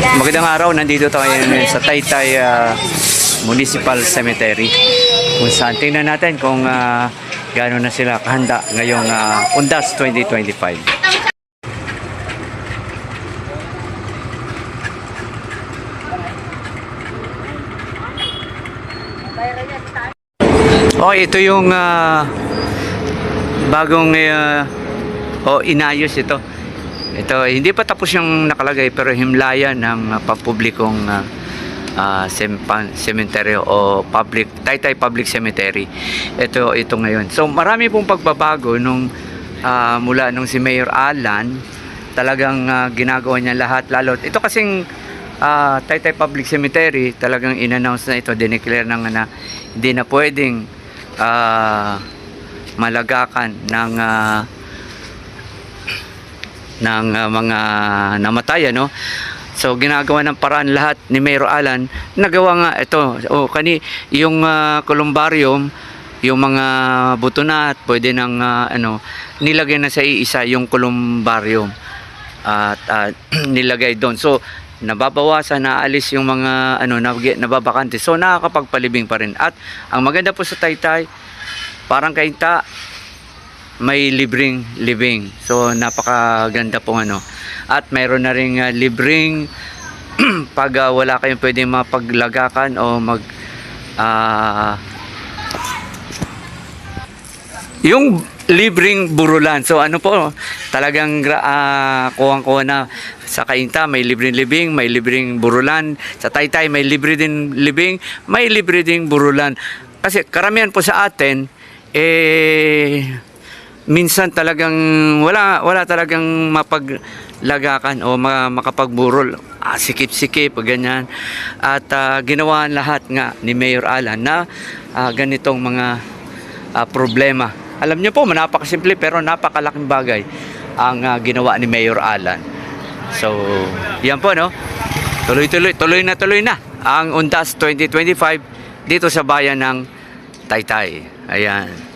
Magandang araw, nandito tayo ngayon sa Taytay ah, Municipal Cemetery. Kung saan tingnan natin kung uh, gaano na sila kahanda ngayong ah, Undas 2025. Oh, ito yung ah, bagong uh, oh, inayos ito. Ito, hindi pa tapos yung nakalagay pero himlaya ng uh, pampublikong uh, uh, sempan, cemetery o public, Taytay Public Cemetery. Ito, ito ngayon. So, marami pong pagbabago nung uh, mula nung si Mayor Alan, talagang uh, ginagawa niya lahat. Lalo, ito kasing uh, Taytay Public Cemetery, talagang in-announce na ito, dineclare na nga na hindi na pwedeng ah, malagakan ng ah, ng ah, mga namatay ano? So ginagawa ng paraan lahat ni Mayor Alan. Nagawa nga ito. Oh kani yung ah, columbarium yung mga buto na at pwede nang ah, ano nilagay na sa iisa yung columbarium at ah, nilagay doon. So nababawasan naalis yung mga ano nab- nababakante. So nakakapagpalibing pa rin. At ang maganda po sa Taytay parang kainta may libreng living. So napakaganda pong ano. At mayroon na ring uh, libreng pag uh, wala kayong pwedeng mapaglagakan o mag ah yung libreng burulan. So ano po, talagang uh, kuwang-kuha na sa Kainta may libreng libing, may libreng burulan. Sa Taytay may libre din libing, may libre din burulan. Kasi karamihan po sa atin eh minsan talagang wala wala talagang mapaglagakan o ma, makapagburol ah, sikip-sikip ganyan. At ah, ginawa lahat nga ni Mayor Alan na ah, ganitong mga ah, problema. Alam niyo po napakasimple pero napakalaking bagay ang ah, ginawa ni Mayor Alan. So yan po no? Tuloy-tuloy tuloy na tuloy na ang Undas 2025 dito sa bayan ng Taytay. Ayan